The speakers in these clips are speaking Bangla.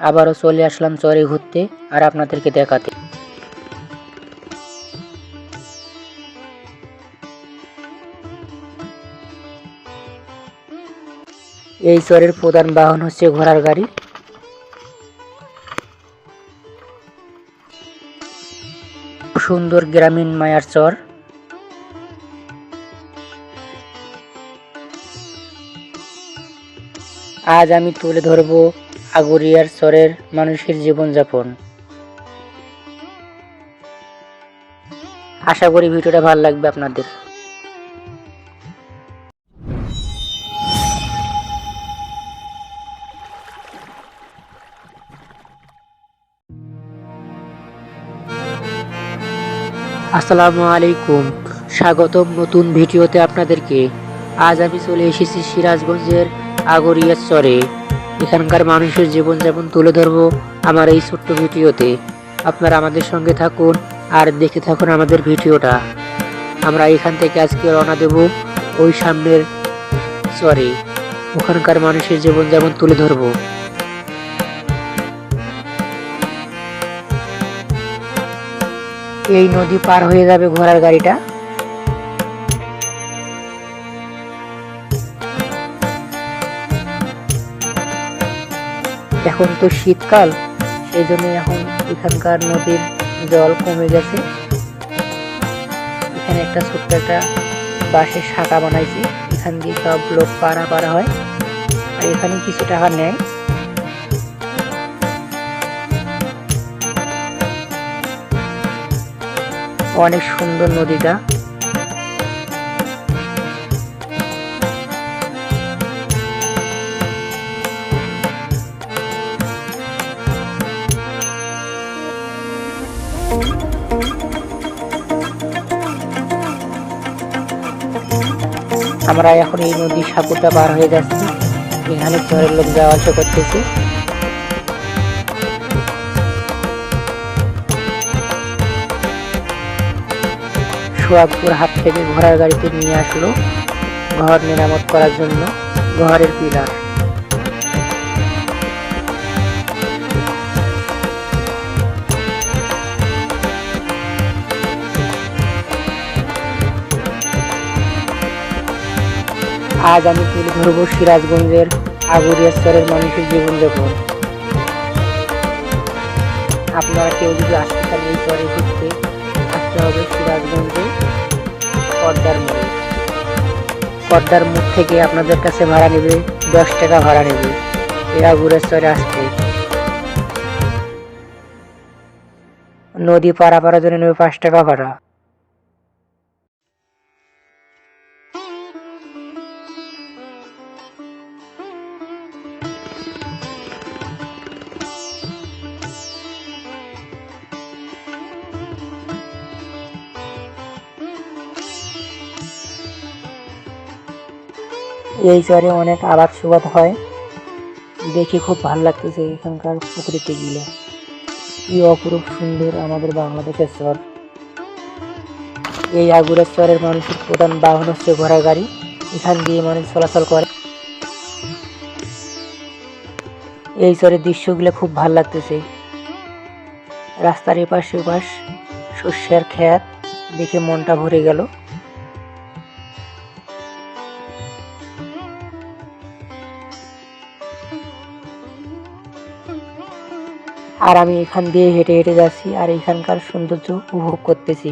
আবারও চলে আসলাম চরে ঘুরতে আর আপনাদেরকে দেখাতে। এই চরের প্রধান বাহন হচ্ছে ঘোড়ার গাড়ি। সুন্দর গ্রামীণ মায়ার চর। আজ আমি তুলে ধরব আগরিয়ার চরের মানুষের জীবনযাপন। আশা করি ভিডিওটা ভালো লাগবে আপনাদের। আসসালামু আলাইকুম। স্বাগতম নতুন ভিডিওতে আপনাদেরকে। আজ আমি চলে এসেছি সিরাজগঞ্জের আগরিয়া চরে এখানকার মানুষের জীবনযাপন তুলে ধরবো আমার এই ছোট্ট ভিডিওতে। আপনারা আমাদের সঙ্গে থাকুন আর দেখে থাকুন আমাদের ভিডিওটা। আমরা এখান থেকে আজকে রওনা দেব ওই সামনের সরি ওখানকার মানুষের জীবনযাপন তুলে ধরবো। এই নদী পার হয়ে যাবে ঘোড়ার গাড়িটা। এখন তো শীতকাল সেই জন্য এখন এখানকার নদীর জল কমে গেছে। এখানে একটা ছোট্ট একটা বাঁশের শাখা বানাইছে, এখান দিয়ে সব লোক পাড়া পাড়া হয়, আর এখানে কিছু টাকা নেয়। অনেক সুন্দর নদীটা। আমরা এখন এই নদীর সাপুরটা বার হয়ে যাচ্ছি। এখানে চরের লোক যাওয়া আসা করতেছি। সোয়াবপুর হাত থেকে ঘোড়ার গাড়িতে নিয়ে আসলো। ঘর মেরামত করার জন্য ঘরের পিলার। আজ আমি তুলে ধরবো সিরাজগঞ্জের আগুরিয়া স্তরের মানুষের জীবনযাপন। আপনারা কেউ যদি আসতে চান এই চরে ঘুরতে, আসতে হবে সিরাজগঞ্জে পদ্মার মোড়ে। পদ্মার মুখ থেকে আপনাদের কাছে ভাড়া নেবে, দশ টাকা ভাড়া নেবে। এরা ঘুরে চরে আসতে। নদী পারাপারের জন্য নেবে পাঁচ টাকা ভাড়া। এই চরে অনেক আবাদ সুবাদ হয়। দেখে খুব ভালো লাগতেছে এখানকার প্রকৃতি গুলো। কি অপরূপ সুন্দর আমাদের বাংলাদেশের চর। এই আগুরের চরের মানুষের প্রধান বাহন হচ্ছে ঘোড়া গাড়ি। এখান দিয়ে মানুষ চলাচল করে। এই চরের দৃশ্যগুলো খুব ভালো লাগতেছে। রাস্তার এপাশ ওপাশ শস্যের ক্ষেত দেখে মনটা ভরে গেল। আর আমি এখান দিয়ে হেঁটে হেঁটে যাচ্ছি আর এখানকার সৌন্দর্য উপভোগ করতেছি।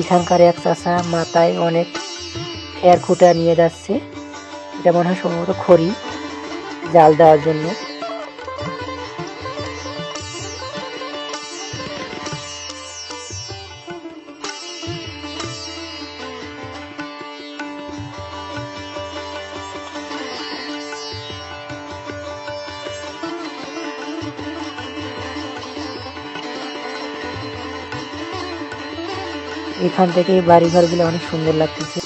এখানকার এক চাষা মাথায় অনেক খেয়ার খুঁটা নিয়ে যাচ্ছে। এটা মনে হয় সম্ভবত খড়ি জাল দেওয়ার জন্য। এখান থেকে বাড়ি ঘরগুলো অনেক সুন্দর লাগতেছে।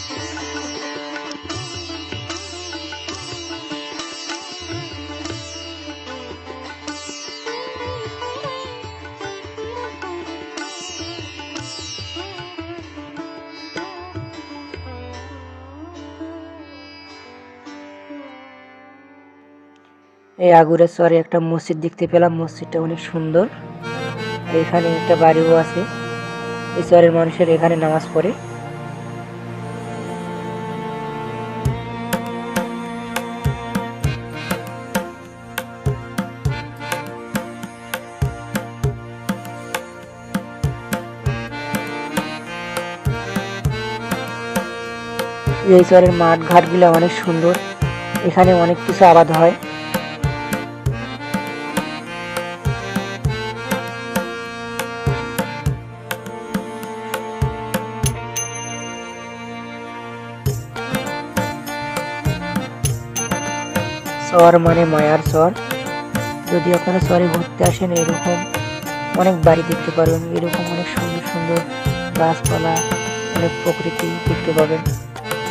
এই আগুরের সরে একটা মসজিদ দেখতে পেলাম। মসজিদটা অনেক সুন্দর। এখানে একটা বাড়িও আছে। চরের মানুষের এখানে নামাজ পড়ে। এই চরের মাঠ ঘাটগুলো অনেক সুন্দর। এখানে অনেক কিছু আবাদ হয়। চর মানে মায়ার চর যদি আপনারা চরে ঘুরতে আসেন, এরকম অনেক বাড়ি দেখতে পারবেন, এরকম অনেক সুন্দর সুন্দর গাছপালা, অনেক প্রকৃতি দেখতে পাবেন।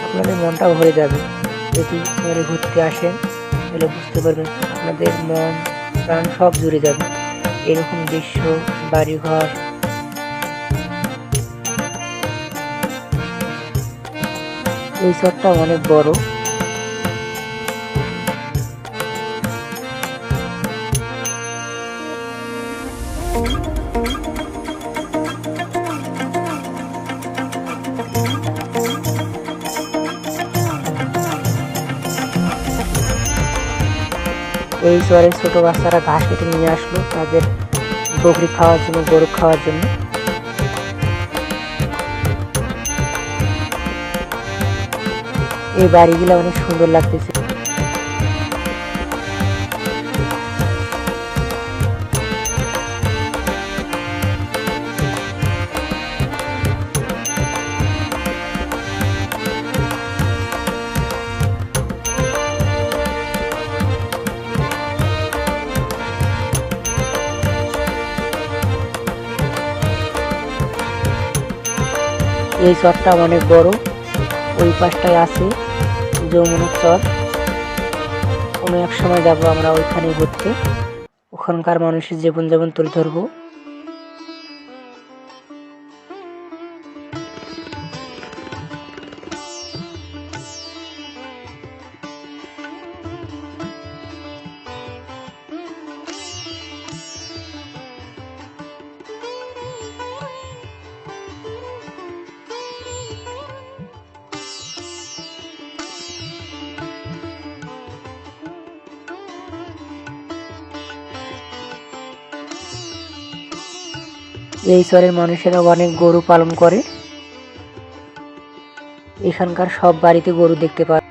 আপনাদের মনটাও ভরে যাবে। যদি চরে ঘুরতে আসেন, তাহলে বুঝতে পারবেন আপনাদের মন, প্রাণ সব জুড়ে যাবে। এরকম দৃশ্য, বাড়িঘর। এই চরটা অনেক বড়। এই চরে ছোট বাচ্চারা ঘাস কেটে নিয়ে আসলো তাদের বকরি খাওয়ার জন্য, গরু খাওয়ার জন্য। এই বাড়িগুলো অনেক সুন্দর লাগতেছে। এই চরটা অনেক বড়। ওই পাশটায় আছে যমুনার চর। কোনো এক সময় যাব আমরা ওইখানে ঘুরতে। ওখানকার মানুষের জীবনযাপন তুলে ধরবো। এই চরের মানুষেরা অনেক গরু পালন করে। এখানকার সব বাড়িতে গরু দেখতে পায়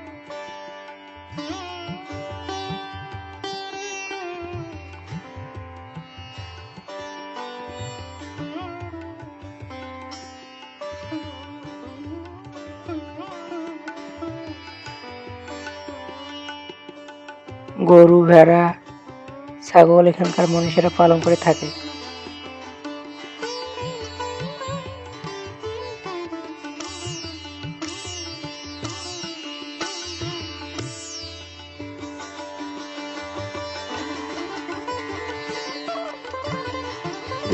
গরু, ভেড়া, ছাগল এখানকার মানুষেরা পালন করে থাকে।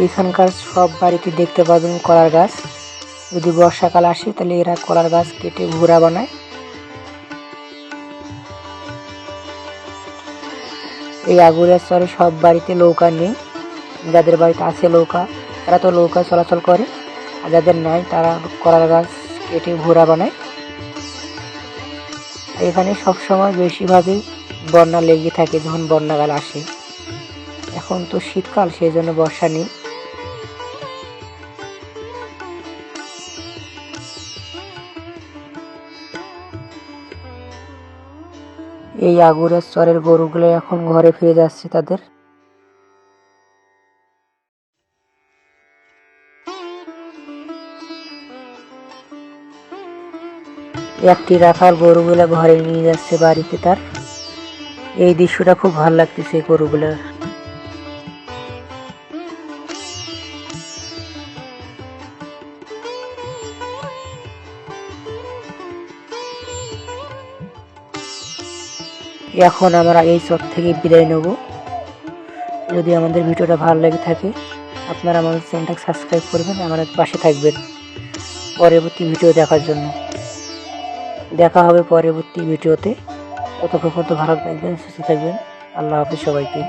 এখানকার সব বাড়িতে দেখতে পাবেন কলার গাছ। যদি বর্ষাকাল আসে, তাহলে এরা কলার গাছ কেটে ঘোরা বানায়। এই আগুরের চরে সব বাড়িতে নৌকা নেই। যাদের বাড়িতে আছে নৌকা, তারা তো নৌকা চলাচল করে। আর যাদের নাই, তারা কলার গাছ কেটে ঘোরা বানায়। এখানে সবসময় বেশিরভাগই বন্যা লেগে থাকে যখন বন্যাকাল আসে। এখন তো শীতকাল, সেই জন্য বর্ষা নেই। এই আগুরের চরের গরুগুলো এখন ঘরে ফিরে যাচ্ছে তাদের। একটি রাখাল গরুগুলো ঘরে নিয়ে যাচ্ছে বাড়িতে তার। এই দৃশ্যটা খুব ভালো লাগতেছে গরুগুলার। এখন আমরা এই চট থেকে বিদায় নেব। যদি আমাদের ভিডিওটা ভালো লেগে থাকে, আপনারা আমাদের চ্যানেলটাকে সাবস্ক্রাইব করবেন, আমাদের পাশে থাকবেন পরবর্তী ভিডিও দেখার জন্য। দেখা হবে পরবর্তী ভিডিওতে। ততক্ষণ পর্যন্ত ভালো থাকবেন, সুস্থ থাকবেন। আল্লাহ হাফিজ সবাইকে।